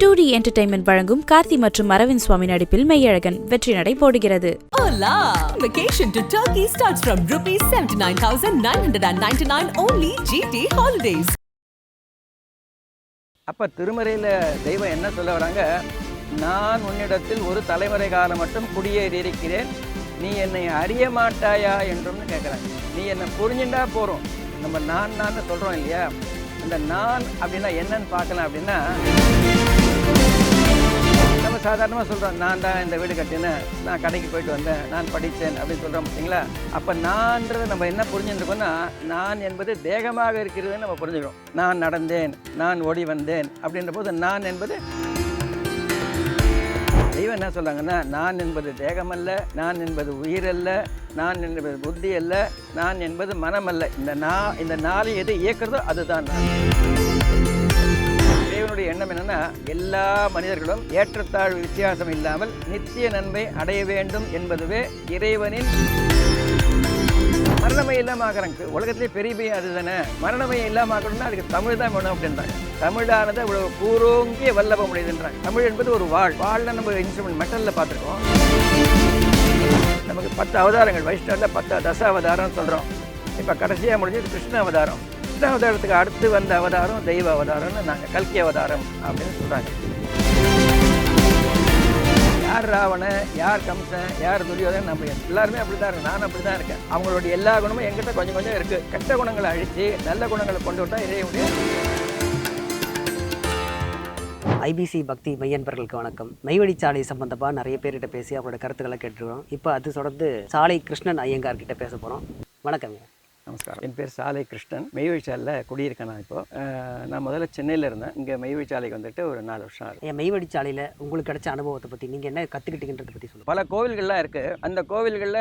Two D entertainment வழங்கும் கார்த்தி மற்றும் அரவிந்த் சுவாமி நடிப்பில் மெய்யழகன் வெற்றி நடை போடுகிறது. Hola! Vacation to Turkey starts from rupees 79,999 only GT Holidays. அப்போ திருமறையில் தெய்வம் என்ன சொல்ல வராங்க? நான் உன்னிடத்தில் ஒரு தலைமுறை காலம் மட்டும் குடியேறி இருக்கிறேன். நீ என்னை அறிய மாட்டாயா என்றும்னு கேட்குறாங்க நீ என்னை புரிஞ்சுண்டா போகிறோம் நம்ம நான் நான் சொல்கிறோம் இல்லையா? அந்த நான் அப்படின்னா என்னன்னு பார்க்கலாம் அப்படின்னா நம்ம சாதாரணமாக சொல்கிறோம் நான் தான் இந்த வீடு கட்டினேன். நான் கடைக்கு போயிட்டு வந்தேன். நான் படித்தேன். அப்படின்னு சொல்கிறோம் பார்த்தீங்களா? அப்போ நான்ன்றது நம்ம என்ன புரிஞ்சுருக்கோம்னா நான் என்பது தேகமாக இருக்கிறதுன்னு நம்ம புரிஞ்சுக்கிறோம். நான் நடந்தேன் நான் ஓடி வந்தேன் அப்படின்ற போது நான் என்பது தெய்வம் என்ன சொல்கிறாங்கன்னா நான் என்பது தேகமல்ல நான் என்பது உயிரல்ல நான் என்பது புத்தி அல்ல நான் என்பது மனமல்ல. இந்த நான் இந்த நாளை எது இயக்குறதோ அதுதான் நான். தேவனுடைய எண்ணம் என்னென்னா எல்லா மனிதர்களும் ஏற்றத்தாழ்வு வித்தியாசம் இல்லாமல் நித்திய நன்மை அடைய வேண்டும் என்பதுவே இறைவனின் மரணமே இல்லாம ஆக்குறாங்க. உலகத்திலே பெரிய பெரிய அதுதானே? மரணமே இல்லாம ஆக்கணும்னா அதுக்கு தமிழ் தான் வேணும் அப்படின்றாங்க தமிழானது இவ்வளவு கூரோங்கிய வல்லப முடியுதுன்றாங்க தமிழ் என்பது ஒரு வாழ். வாழ்ல நம்ம இன்ஸ்ட்ருமெண்ட் மெட்டலில் பார்த்துருக்கோம். நமக்கு பத்து அவதாரங்கள். வைஷ்ணவில் பத்து தச அவதாரம் சொல்கிறோம் இப்போ கடைசியாக முடிஞ்சது கிருஷ்ண அவதாரம். கிருஷ்ண அவதாரத்துக்கு அடுத்து வந்த அவதாரம் தெய்வ அவதாரம்னு நாங்கள் கல்கி அவதாரம் அப்படின்னு சொல்கிறாங்க யார் ராவணன் யார் கம்சன் யார் துரியோதன் நம்ம எல்லாருமே அப்படி தான் இருக்கு நான் அப்படி தான் இருக்கேன். அவங்களுடைய எல்லா குணமும் எங்கிட்ட கொஞ்சம் கொஞ்சம் இருக்குது கெட்ட குணங்களை அழித்து நல்ல குணங்களை கொண்டு விட்டால் இறைவனுடைய ஐபிசி பக்தி மையன்பர்களுக்கு வணக்கம். மெய்வழிச்சாலை சம்பந்தமாக நிறைய பேர்கிட்ட பேசி அவங்களோட கருத்துக்களை கேட்டுருக்கோம். இப்போ அது தொடர்ந்து சாலை கிருஷ்ணன் ஐயங்கார் கிட்ட பேச போகிறோம் வணக்கங்க. நமஸ்காரம். என் பேர் சாலை கிருஷ்ணன். மெய்வழிச்சாலையில் குடியிருக்கேன் நான் இப்போ. அஹ், நான் முதல்ல சென்னையில் இருந்தேன். இங்கே மெய்வழிச்சாலைக்கு வந்துட்டு ஒரு நாலு வருஷம் ஆகுது. என் மெய்வழிச்சாலையில் உங்களுக்கு கிடைச்ச அனுபவத்தை பற்றி நீங்கள் என்ன கற்றுக்கிட்டீங்கன்றதை பற்றி சொல்லுங்கள் பல கோவில்கள்லாம் இருக்குது அந்த கோவில்களில்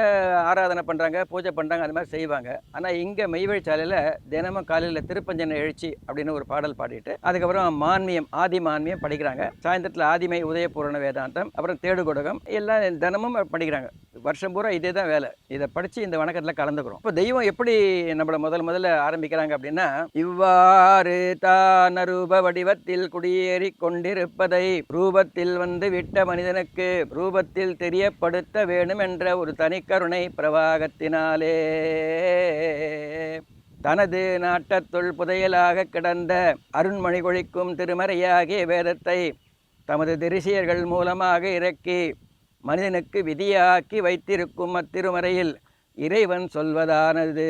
ஆராதனை பண்ணுறாங்க பூஜை பண்ணுறாங்க அது மாதிரி செய்வாங்க. ஆனால் இங்கே மெய்வழிச்சாலையில் தினமும் காலையில் திருப்பஞ்சன எழுச்சி அப்படின்னு ஒரு பாடல் பாடிட்டு அதுக்கப்புறம் மான்மியம் ஆதி மான்மியம் படிக்கிறாங்க. சாயந்தரத்தில் ஆதிமை உதயபூரண வேதாந்தம் அப்புறம் தேடுகொடகம் எல்லாம் தினமும் படிக்கிறாங்க. வருஷம் பூரா இதே தான் வேலை. இதை படித்து இந்த வணக்கத்தில் கலந்துக்கிறோம். இப்போ தெய்வம் எப்படி நம்மளை முதல் முதல்ல ஆரம்பிக்கிறாங்க அப்படின்னா இவ்வாறு தான ரூப வடிவத்தில் குடியேறி கொண்டிருப்பதை ரூபத்தில் வந்து விட்ட மனிதனுக்கு ரூபத்தில் தெரியப்படுத்த வேண்டும் என்ற ஒரு தனிக்கருணை பிரவாகத்தினாலே. தனது நாட்டத்துள் புதையலாக கிடந்த அருண்மொழி கொழிக்கும் திருமறையாகிய வேதத்தை தமது திருசியர்கள் மூலமாக இறக்கி மனிதனுக்கு விதியாக்கி வைத்திருக்கும் அத்திருமறையில் இறைவன் சொல்வதானது.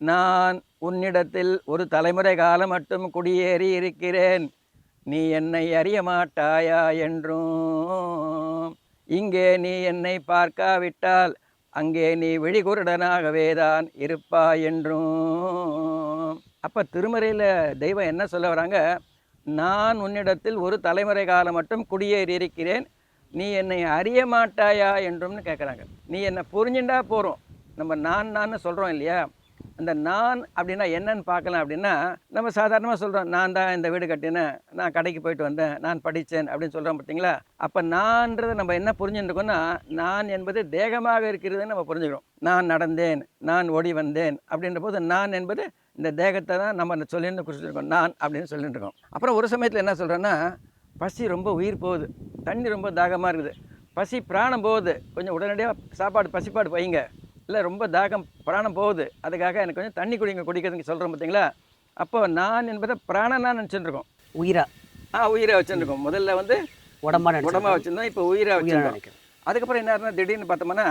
நான் உன்னிடத்தில் ஒரு தலைமுறை காலம் மட்டும் குடியேறி இருக்கிறேன். நீ என்னை அறிய மாட்டாயா என்றும். இங்கே நீ என்னை பார்க்காவிட்டால் அங்கே நீ விழிகுருடனாகவே தான் இருப்பாய் என்றும். அப்போ திருமறையில் தெய்வம் என்ன சொல்ல வராங்க? நான் உன்னிடத்தில் ஒரு தலைமுறை காலம் மட்டும் குடியேறி இருக்கிறேன். நீ என்னை அறிய மாட்டாயா என்றும்னு கேட்குறாங்க நீ என்னை புரிஞ்சுண்டா போகிறோம் நம்ம நான் நான் சொல்கிறோம் இல்லையா? அந்த நான் அப்படின்னா என்னன்னு பார்க்கலாம் அப்படின்னா நம்ம சாதாரணமாக சொல்கிறோம் நான் தான் இந்த வீடு கட்டினேன். நான் கடைக்கு போயிட்டு வந்தேன். நான் படித்தேன் அப்படின்னு சொல்கிறோம் பார்த்தீங்களா அப்போ நான்ன்றதை நம்ம என்ன புரிஞ்சுருக்கோம்னா நான் என்பது தேகமாக இருக்கிறதுன்னு நம்ம புரிஞ்சுக்கிறோம். நான் நடந்தேன். நான் ஓடி வந்தேன். அப்படின்ற போது நான் என்பது இந்த தேகத்தை தான் நம்ம சொல்லிட்டு குறிச்சிருக்கோம் நான் அப்படின்னு சொல்லிட்டு இருக்கோம் அப்புறம் ஒரு சமயத்தில் என்ன சொல்கிறேன்னா பசி ரொம்ப உயிர் போகுது. தண்ணி ரொம்ப தாகமாக இருக்குது. பசி பிராணம் போகுது. கொஞ்சம் உடனடியாக சாப்பாடு பசிப்பாடு வைங்க. இல்லை ரொம்ப தாகம் பிராணம் போகுது. அதுக்காக எனக்கு கொஞ்சம் தண்ணி குடிங்க குடிக்கிறதுக்கு சொல்கிறோம் பார்த்தீங்களா அப்போ நான் என்பதை பிராணனாக நினச்சிட்டு இருக்கோம் உயிரா? ஆ உயிரை வச்சுருக்கோம். முதல்ல வந்து உடம்பா நினைச்சு உடம்பா வச்சுருந்தோம். இப்போ உயிரை வச்சுருக்கோம் அதுக்கப்புறம் என்ன ஆகுதுன்னா திடீர்னு பார்த்தோம்னா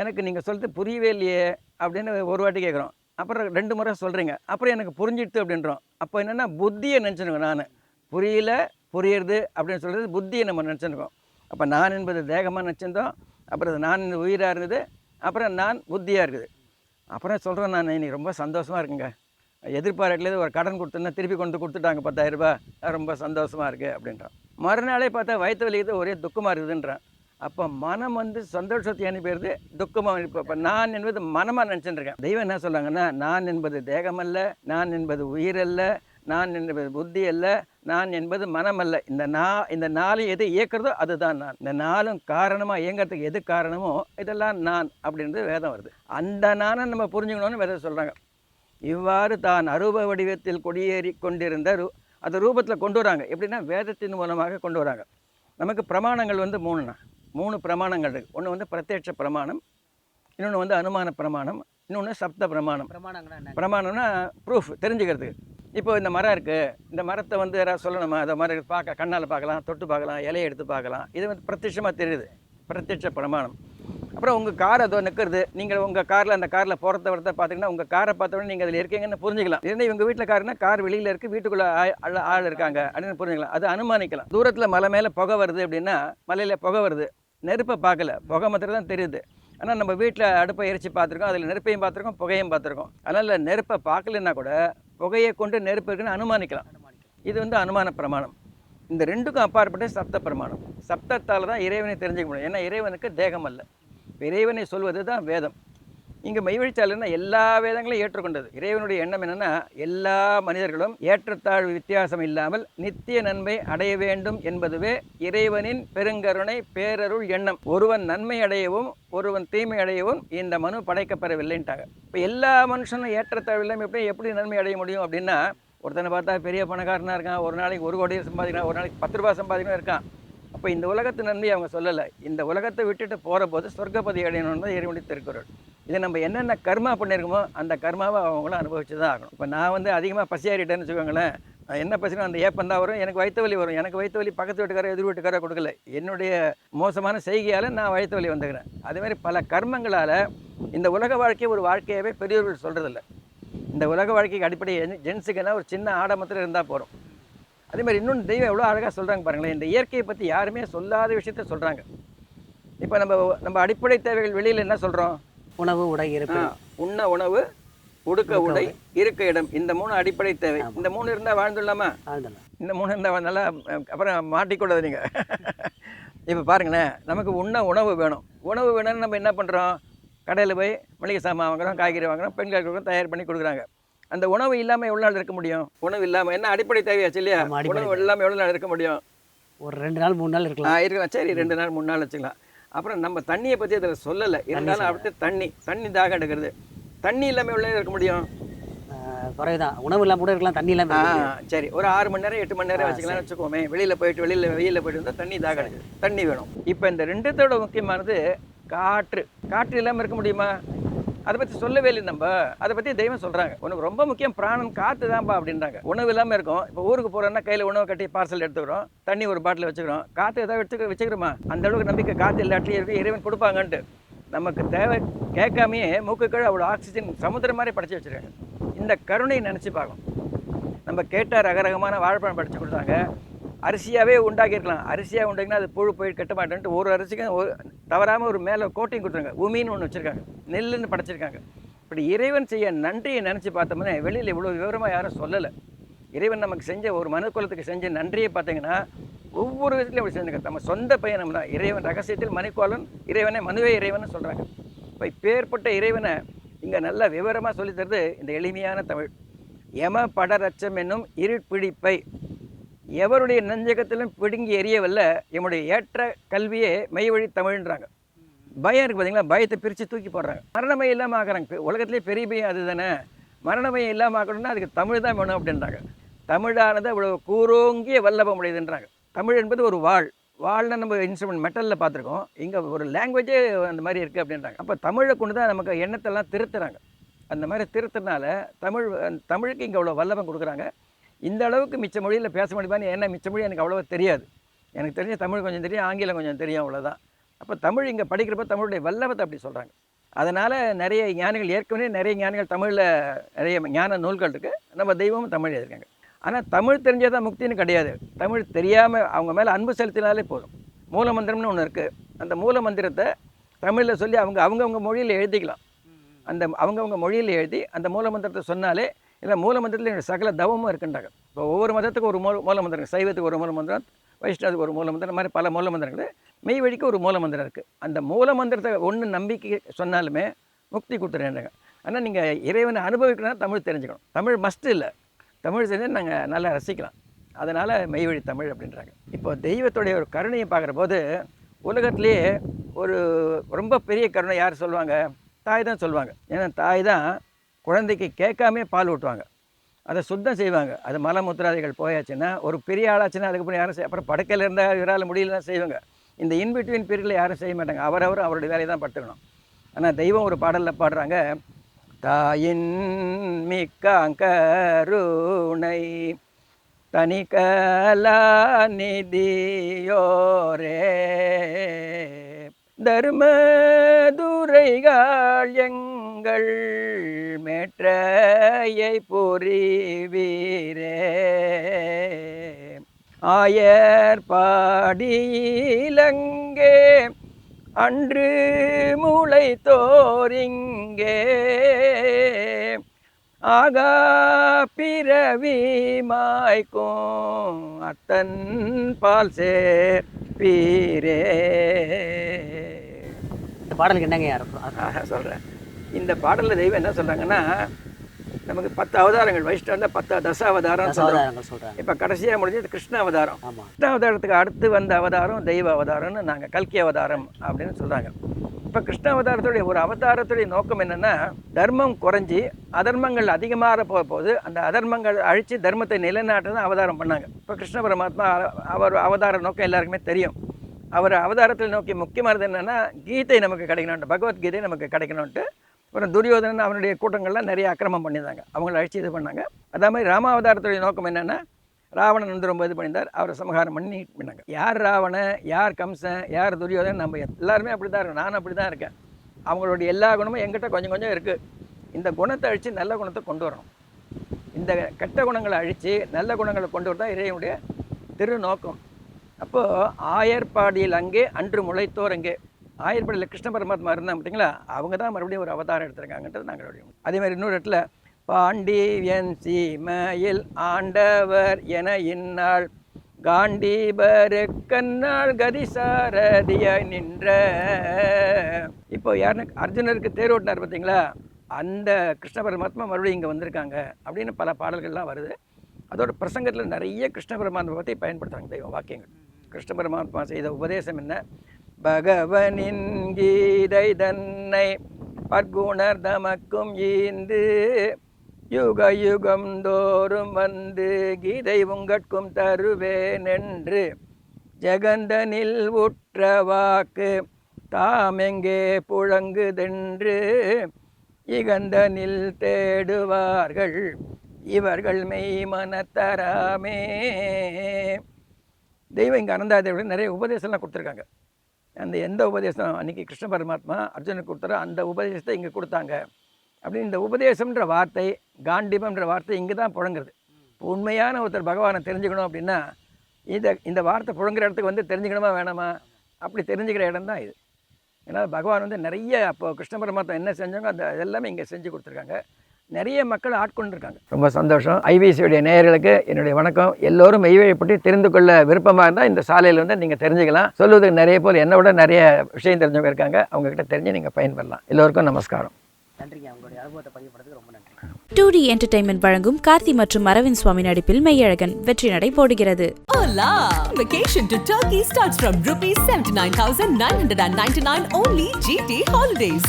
எனக்கு நீங்கள் சொல்றது புரியவே இல்லையே அப்படின்னு ஒரு வாட்டி கேட்குறோம் அப்புறம் ரெண்டு முறை சொல்கிறீங்க அப்புறம் எனக்கு புரிஞ்சிடுது அப்படின்றோம். அப்போ என்னென்னா புத்தியை நினச்சிருக்கோம் நான். புரியல புரியுறது அப்படின்னு சொல்கிறது புத்தியை நம்ம நினச்சிருக்கோம். அப்போ நான் என்பது தேகமாக நினச்சிருந்தோம் அப்புறம் அது நான் என்பது உயிராக இருந்தது அப்புறம் நான் புத்தியாக இருக்குது. அப்புறம் சொல்கிறேன் நான் இன்னைக்கு ரொம்ப சந்தோஷமாக இருக்குங்க. எதிர்பார்க்கலேருந்து ஒரு கடன் கொடுத்தோன்னா திருப்பி கொண்டு கொடுத்துட்டாங்க பத்தாயிரம் ரூபாய். ரொம்ப சந்தோஷமாக இருக்குது அப்படின்றான். மறுநாளே பார்த்தா வயிற்று வலிக்குது ஒரே துக்கமாக இருக்குதுன்றான். அப்போ மனம் வந்து சந்தோஷத்தை அனுப்பிடுது துக்கமாக இப்போ நான் என்பது மனமாக நினச்சிட்டு இருக்கேன் தெய்வம் என்ன சொல்கிறாங்கன்னா நான் என்பது தேகமல்ல நான் என்பது உயிரல்ல நான் என்பது புத்தி அல்ல நான் என்பது மனம் அல்ல. இந்த நா இந்த நாளை எது இயக்குறதோ அதுதான் நான். இந்த நாளும் காரணமாக இயங்கிறதுக்கு எது காரணமோ இதெல்லாம் நான் அப்படின்றது வேதம் வருது. அந்த நானை நம்ம புரிஞ்சுக்கணும்னு வேதம் சொல்கிறாங்க இவ்வாறு தான் அரூப வடிவத்தில் கொடியேறி கொண்டிருந்த ரு அது ரூபத்தில் கொண்டு வராங்க. எப்படின்னா வேதத்தின் மூலமாக கொண்டு வராங்க. நமக்கு பிரமாணங்கள் வந்து மூணுண்ணா. மூணு பிரமாணங்கள் இருக்குது ஒன்று வந்து பிரத்யட்ச பிரமாணம் இன்னொன்று வந்து அனுமான பிரமாணம் இன்னொன்று சப்த பிரமாணம். பிரமாணம்னா ப்ரூஃப் தெரிஞ்சுக்கிறதுக்கு. இப்போ இந்த மரம் இருக்குது இந்த மரத்தை வந்து யாராவது சொல்லணுமா? அந்த மரம் பார்க்க கண்ணால் பார்க்கலாம் தொட்டு பார்க்கலாம் இலையை எடுத்து பார்க்கலாம். இது வந்து பிரத்யட்சமாக தெரியுது. பிரத்யட்ச பிரமாணம். அப்புறம் உங்கள் கார் அதோ நிற்கிறது நீங்கள் உங்கள் காரில் அந்த காரில் போகிறத வரத பார்த்தீங்கன்னா உங்கள் காரை பார்த்தோன்னே நீங்கள் அதில் இருக்கீங்கன்னு புரிஞ்சுக்கலாம். இருந்தால் இவங்க வீட்டில் காருன்னா கார் வெளியில் இருக்குது வீட்டுக்குள்ளே ஆள் ஆள் இருக்காங்க அப்படின்னு புரிஞ்சுக்கலாம். அது அனுமானிக்கலாம். தூரத்தில் மலை மேலே புகை வருது அப்படின்னா மலையில் புகை வருது. நெருப்பை பார்க்கல. புகை மாத்திரம் தான் தெரியுது. ஆனால் நம்ம வீட்டில் அடுப்பை எரிச்சு பார்த்துருக்கோம் அதில் நெருப்பையும் பார்த்துருக்கோம் புகையும் பார்த்துருக்கோம். அதனால் நெருப்பை பார்க்கலன்னா கூட புகையை கொண்டு நெருப்பு இருக்குன்னு அனுமானிக்கலாம். இது வந்து அனுமான பிரமாணம். இந்த ரெண்டுக்கும் அப்பாற்பட்ட சப்த பிரமாணம். சப்தத்தால் தான் இறைவனை தெரிஞ்சுக்க முடியும். ஏன்னா இறைவனுக்கு தேகம் அல்ல. இறைவனை சொல்வது தான் வேதம். இங்கே மெய்வழிச்சாலைன்னா எல்லா வேதங்களையும் ஏற்றுக்கொண்டது. இறைவனுடைய எண்ணம் என்னென்னா எல்லா மனிதர்களும் ஏற்றத்தாழ்வு வித்தியாசம் இல்லாமல் நித்திய நன்மை அடைய வேண்டும் என்பதுவே இறைவனின் பெருங்கருணை பேரருள் எண்ணம். ஒருவன் நன்மை அடையவும் ஒருவன் தீமை அடையவும் இந்த மனு படைக்கப்பெறவில்லைன்ட்டாங்க. இப்போ எல்லா மனுஷனும் ஏற்றத்தாழ்வு இல்லாமல் எப்படி எப்படி நன்மை அடைய முடியும் அப்படின்னா ஒருத்தனை பார்த்தா பெரிய பணக்காரனாக இருக்கான் ஒரு நாளைக்கு ஒரு கோடியை சம்பாதிக்கிறான் ஒரு நாளைக்கு பத்து ரூபாய் சம்பாதிக்கணும் இருக்கான். அப்போ இந்த உலகத்து நன்மை அவங்க சொல்லலை. இந்த உலகத்தை விட்டுட்டு போகிற போது சொர்க்கபதி அடையணும்னு தான் இறைவனுடைய திருக்குறள். இதை நம்ம என்னென்ன கர்மா பண்ணியிருக்கோமோ அந்த கர்மாவை அவங்களும் அனுபவிச்சு தான் ஆகணும். இப்போ நான் வந்து அதிகமாக பசியாறிட்டேன்னு வச்சுக்கோங்களேன் என்ன பசினா அந்த ஏப்பம் தான் வரும் எனக்கு வயிற்று வலி வரும். எனக்கு வயிற்று வலி பக்கத்து வீட்டுக்காரர் எதிர் வீட்டுக்காரர் கொடுக்கல. என்னுடைய மோசமான செய்கையால் நான் வயிற்று வலி வந்துக்கிறேன். அதேமாதிரி பல கர்மங்களால் இந்த உலக வாழ்க்கையை ஒரு வாழ்க்கையவே பெரியவர்கள் சொல்கிறதில்ல இந்த உலக வாழ்க்கைக்கு அடிப்படை ஜென்ஸுக்குன்னா ஒரு சின்ன ஆடம்பரத்தில் இருந்தால் போகிறோம் அதே மாதிரி இன்னொன்று தெய்வம் எவ்வளோ அழகாக சொல்கிறாங்க பாருங்களேன். இந்த இயற்கையை பற்றி யாருமே சொல்லாத விஷயத்த சொல்கிறாங்க இப்போ நம்ம நம்ம அடிப்படை தேவைகள் வெளியில் என்ன சொல்கிறோம் உணவு உடை இருப்பு உண்ண உணவு உடுக்க உடை இருக்க இடம். இந்த மூணு அடிப்படை தேவை. இந்த மூணு இருந்தால் வாழ்ந்துடலாமா? இந்த மூணு இருந்தால் நல்லா அப்புறம் மாட்டிக்கூடாது நீங்கள் இப்போ பாருங்களேன் நமக்கு உண்ண உணவு வேணும். உணவு வேணும்னு நம்ம என்ன பண்ணுறோம் கடையில் போய் மளிகை சாமான் வாங்குறோம் காய்கறி வாங்குறோம் பெண்களுக்கு தயார் பண்ணி கொடுக்குறாங்க. அந்த உணவு இல்லாமல் எவ்வளோ நாள் இருக்க முடியும்? உணவு இல்லாமல் என்ன அடிப்படை தேவையாச்சு இல்லையா? உணவு இல்லாமல் எவ்வளோ நாள் இருக்க முடியும்? ஒரு ரெண்டு நாள் மூணு நாள் இருக்கலாம். இருக்கலாம். சரி ரெண்டு நாள் மூணு நாள் வச்சுக்கலாம். அப்புறம் நம்ம தண்ணியை பற்றி அதில் சொல்லலை. இருந்தாலும் அடுத்து தண்ணி தண்ணி தாகம் எடுக்கிறது தண்ணி இல்லாமல் எவ்வளோ இருக்க முடியும்? ஆஹ் குறைவுதான் உணவு இல்லாம கூட இருக்கலாம் தண்ணி இல்லாம ஆ இருக்க முடியாது. சரி. ஒரு ஆறு மணி நேரம் எட்டு மணி நேரம் வச்சுக்கலாம்னு வச்சுக்கோமே. வெளியில் போயிட்டு வெளியில் வெயிலில் போயிட்டு வந்தால் தண்ணி தாகம் எடுக்குது தண்ணி வேணும். இப்போ இந்த ரெண்டுத்தோட முக்கியமானது காற்று. காற்று இல்லாமல் இருக்க முடியுமா? அதை பற்றி சொல்லவே இல்லை நம்ம. அதை பற்றி தெய்வம் சொல்கிறாங்க உனக்கு ரொம்ப முக்கியம் பிராணம் காற்று தான்ப்பா அப்படின்றாங்க. உணவு இல்லாமல் இருக்கும். இப்போ ஊருக்கு போகிறோன்னா கையில் உணவு கட்டி பார்சல் எடுத்துக்கிறோம். தண்ணி ஒரு பாட்டில் வச்சுக்கிறோம். காற்று ஏதாவது எடுத்துக்க வச்சுக்கிறோமா? அந்த அளவுக்கு நம்பிக்கை காற்று எல்லா இடத்துலையும் இருக்கு இறைவன் கொடுப்பாங்கன்ட்டு. நமக்கு தேவை கேட்காமையே மூக்கு கீழே அவ்வளோ ஆக்சிஜன் சமுத்திரம் மாதிரி படைச்சி வச்சுருக்காங்க. இந்த கருணையை நினச்சி பார்க்கணும். நம்ம கேட்ட ரகரகமான வாழைப்பழம் படித்து கொடுத்தாங்க. அரிசியாகவே உண்டாக்கியிருக்கலாம். அரிசியாக உண்டாக்கினா அது புழு போய் கட்ட மாட்டேன்ட்டு ஒரு அரிசிக்கும் ஒரு தவறாமல் ஒரு மேலே கோட்டையும் கொடுத்துருங்க உமின்னு ஒன்று வச்சுருக்காங்க. நெல்லுன்னு படைச்சிருக்காங்க. இப்படி இறைவன் செய்ய நன்றியை நினச்சி பார்த்தோம்னா வெளியில் இவ்வளோ விவரமாக யாரும் சொல்லலை. இறைவன் நமக்கு செஞ்ச ஒரு மனுக்குலத்துக்கு செஞ்ச நன்றியை பார்த்தீங்கன்னா ஒவ்வொரு விதத்துலையும் அப்படி செஞ்சுக்க நம்ம சொந்த பயணம் தான். இறைவன் ரகசியத்தில் மணிக்கோலன் இறைவனை மனுவே இறைவன் சொல்கிறாங்க இப்போ பேர்பட்ட இறைவனை இங்கே நல்ல விவரமாக சொல்லித்தருது இந்த எளிமையான தமிழ். யம படரச்சம் என்னும் இருட்பிடிப்பை எவருடைய நெஞ்சகத்திலும் பிடுங்கி எரியவல்ல எம்முடைய ஏற்ற கல்வியே மெய்வழி தமிழ்ன்றாங்க. பயம் இருக்குது பார்த்தீங்களா பயத்தை பிரித்து தூக்கி போடுறாங்க. மரணமே இல்லாமல் ஆக்குறாங்க உலகத்திலே பெரிய பயம் அதுதானே? மரணமயம் இல்லாமல் ஆக்கணும்னா அதுக்கு தமிழ் தான் வேணும் அப்படின்றாங்க. தமிழானது அவ்வளோ கூரோங்கிய வல்லபம் உடையதுன்றாங்க தமிழ் என்பது ஒரு வாழ். வாழ்னா நம்ம இன்ஸ்ட்ருமெண்ட் மெட்டலில் பார்த்துருக்கோம். இங்கே ஒரு லாங்குவேஜே அந்த மாதிரி இருக்குது அப்படின்றாங்க. அப்போ தமிழை கொண்டு தான் நமக்கு எண்ணத்தெல்லாம் திருத்துறாங்க. அந்த மாதிரி திருத்துறதுனால தமிழ் தமிழுக்கு இங்கே அவ்வளோ வல்லபம் கொடுக்குறாங்க. இந்த அளவுக்கு மிச்ச மொழியில் பேச முடியுமான்னு ஏன்னா மிச்ச மொழி எனக்கு அவ்வளோவா தெரியாது. எனக்கு தெரிஞ்ச தமிழ் கொஞ்சம் தெரியும் ஆங்கிலம் கொஞ்சம் தெரியும் அவ்வளோதான் அப்போ தமிழ் இங்கே படிக்கிறப்ப தமிழுடைய வல்லவத்தை அப்படி சொல்கிறாங்க அதனால் நிறைய ஞானிகள் ஏற்கனவே நிறைய ஞானிகள் தமிழில் நிறைய ஞான நூல்கள் இருக்குது நம்ம தெய்வமும் தமிழ் எழுதியிருக்காங்க. ஆனால் தமிழ் தெரிஞ்சதான் முக்தின்னு கிடையாது. தமிழ் தெரியாமல் அவங்க மேலே அன்பு செலுத்தினாலே போதும். மூலமந்திரம்னு ஒன்று இருக்குது அந்த மூல மந்திரத்தை தமிழில் சொல்லி அவங்க அவங்கவுங்க மொழியில் எழுதிக்கலாம். அந்த அவங்கவுங்க மொழியில் எழுதி அந்த மூல மந்திரத்தை சொன்னாலே இல்லை மூல மந்திரத்தில் சகல தவமும் இருக்குன்றாங்க இப்போ ஒவ்வொரு மதத்துக்கும் ஒரு மூல மூல மந்திரம் சைவத்துக்கு ஒரு மூல மந்திரம் வைஷ்ணவத்துக்கு ஒரு மூல மந்திரம் மாதிரி பல மூல மந்திரங்கள். மெய் வழிக்கு ஒரு மூல மந்திரம் இருக்குது அந்த மூல மந்திரத்தை ஒன்று நம்பிக்கை சொன்னாலுமே முக்தி கொடுத்துருன்றாங்க ஆனால் நீங்கள் இறைவனை அனுபவிக்கணும்னா தமிழ் தெரிஞ்சுக்கணும். தமிழ் மஸ்ட் இல்லை. தமிழ் தெரிஞ்சு நாங்கள் நல்லா ரசிக்கலாம். அதனால் மெய்வழி தமிழ் அப்படின்றாங்க. இப்போ தெய்வத்துடைய ஒரு கருணையை பார்க்குற போது உலகத்திலேயே ஒரு ரொம்ப பெரிய கருணை யார் சொல்லுவாங்க? தாய் தான் சொல்லுவாங்க. ஏன்னா தாய் தான் குழந்தைக்கு கேட்காமே பால் ஊட்டுவாங்க. அதை சுத்தம் செய்வாங்க. அது மலமுத்திராதிகள் போயாச்சுன்னா ஒரு பெரிய ஆளாச்சுன்னா அதுக்கப்புறம் யாரும் செய்ய அப்புறம் படுக்கையில் இருந்தால் இவரால் முடியல தான் செய்வாங்க. இந்த இன்பிட்வீன் பீரியடில் யாரும் செய்ய மாட்டாங்க. அவரவர் அவருடைய வேலையை தான் பட்டுக்கணும் ஆனால் தெய்வம் ஒரு பாடலில் பாடுறாங்க தாயின் மிக்காங்கருணை தனிகலா நிதியோரே தர்மதுரைகள் எங்கள் மேற்றையை புரிவீரே ஆயர் பாடியிலங்கே அன்று மூளை தோரிங்கே ஆகா பிறவி மாய்க்கும் அத்தன் பால் சேர் பீரே பாடலுக்கு என்னங்க அர்த்தம்? சொல்கிறேன் இந்த பாடலில் தெய்வம் என்ன சொல்கிறாங்கன்னா நமக்கு பத்து அவதாரங்கள் வைஷ்ணவ பத்து தசாவதாரம் சொல்கிறாங்க இப்போ கடைசியாக முடிஞ்சது கிருஷ்ண அவதாரம். கிருஷ்ண அவதாரத்துக்கு அடுத்து வந்த அவதாரம் தெய்வ அவதாரம்னு நாங்கள் கல்கி அவதாரம் அப்படின்னு சொல்கிறாங்க இப்போ கிருஷ்ண அவதாரத்துடைய ஒரு அவதாரத்துடைய நோக்கம் என்னென்னா தர்மம் குறைஞ்சி அதர்மங்கள் அதிகமாக போக போது அந்த அதர்மங்கள் அழித்து தர்மத்தை நிலைநாட்ட தான் அவதாரம் பண்ணாங்க. இப்போ கிருஷ்ண பரமாத்மா அவர் அவதார நோக்கம் எல்லாருக்குமே தெரியும். அவர் அவதாரத்தில் நோக்கி முக்கியமானது என்னென்னா கீதை நமக்கு கிடைக்கணும்ட்டு பகவத்கீதை நமக்கு கிடைக்கணும்ட்டு அப்புறம் துரியோதனன் அவனுடைய கூட்டங்கள்லாம் நிறைய அக்கிரமம் பண்ணியிருந்தாங்க. அவங்கள அழிச்சு இது பண்ணாங்க. அதே மாதிரி ராமாவதாரத்துடைய நோக்கம் என்னென்னா ராவணன் வந்து ரொம்ப இது பண்ணியிருந்தார். அவரை சமகாரம் பண்ணி பண்ணாங்க யார் ராவணன் யார் கம்சன் யார் துரியோதனன் நம்ம எல்லாருமே அப்படி தான் இருக்கோம். நானும் அப்படி தான் இருக்கேன். அவங்களுடைய எல்லா குணமும் எங்கிட்ட கொஞ்சம் கொஞ்சம் இருக்குது இந்த குணத்தை அழித்து நல்ல குணத்தை கொண்டு வரணும். இந்த கெட்ட குணங்களை அழித்து நல்ல குணங்களை கொண்டு வரதான் இறைவனுடைய திரு நோக்கம் அப்போது ஆயர்பாடியில் அங்கே அன்று முளைத்தோர் அங்கே ஆயிரப்படையில் கிருஷ்ண பரமாத்மா இருந்தாங்க பார்த்தீங்களா அவங்க தான் மறுபடியும் ஒரு அவதாரம் எடுத்திருக்காங்கன்றது நாங்கள் அறிவோம். அதே மாதிரி இன்னொரு இடத்துல பாண்டியன் சீமையில் ஆண்டவர் என இந்நாள் காண்டீபரு கண்ணாள் கதிசாரதியாய் நின்ற. இப்போ யாருன்னு அர்ஜுனருக்கு தேரோட்டினார் பார்த்தீங்களா அந்த கிருஷ்ண பரமாத்மா மறுபடியும் இங்கே வந்திருக்காங்க அப்படின்னு பல பாடல்கள்லாம் வருது. அதோட பிரசங்கத்தில் நிறைய கிருஷ்ண பரமாத்மா பற்றி பயன்படுத்துகிறாங்க தெய்வ வாக்கியங்கள். கிருஷ்ண பரமாத்மா செய்த உபதேசம் என்ன? பகவனின் கீதை தன்னை பற்குணர் தமக்கும் ஈந்து யுக யுகம் தோறும் வந்து கீதை உங்கட்கும் தருவேன் என்று ஜெகந்தனில் உற்ற வாக்கு தாமெங்கே புழங்குதென்று இகந்தனில் தேடுவார்கள். இவர்கள் மெய் மனத்தராமே. தெய்வம் இங்கே அனந்தாதேவியில் நிறைய உபதேசம்லாம் கொடுத்துருக்காங்க. அந்த எந்த உபதேசம் அன்றைக்கி கிருஷ்ண பரமாத்மா அர்ஜுனுக்கு கொடுத்தாரோ அந்த உபதேசத்தை இங்கே கொடுத்தாங்க. அப்படின்னு இந்த உபதேசம்ன்ற வார்த்தை காண்டிபம்ன்ற வார்த்தை இங்கே தான் புழங்குறது. இப்போ உண்மையான ஒருத்தர் பகவானை தெரிஞ்சுக்கணும் அப்படின்னா இந்த இந்த வார்த்தை புழங்குற இடத்துக்கு வந்து தெரிஞ்சுக்கணுமா வேணாமா? அப்படி தெரிஞ்சுக்கிற இடம் தான் இது. ஏன்னா பகவான் வந்து நிறைய அப்போ கிருஷ்ண பரமாத்மா என்ன செஞ்சாங்க அந்த எல்லாமே இங்கே செஞ்சு கொடுத்துருக்காங்க. நிறைய மக்கள் ஆட்கொண்டிருக்காங்க. ரொம்ப சந்தோஷம். ஐபிசியுடைய நேயர்களுக்கு என்னுடைய வணக்கம். எல்லோரும் மெய்வழி பற்றி தெரிந்து கொள்ள விருப்பமாக இருந்தால் இந்த சாலையில் வந்து நீங்கள் தெரிஞ்சுக்கலாம். சொல்வதுக்கு நிறைய பேர் என்னை விட நிறைய விஷயம் தெரிஞ்சவங்க இருக்காங்க. அவங்கக்கிட்ட தெரிஞ்சு நீங்கள் பயன்பெறலாம். எல்லோருக்கும் நமஸ்காரம். நன்றிங்க. உங்களுடைய அனுபவத்தை பதிவு பண்ணதுக்கு ரொம்ப நன்றி. டூ டி என்டர்டைன்மெண்ட் வழங்கும் கார்த்தி மற்றும் அரவிந்த் சுவாமி நடிப்பில் மெய்யழகன் வெற்றி நடை போடுகிறது. Hola! Vacation to Turkey starts from rupees 79,999 only GT Holidays.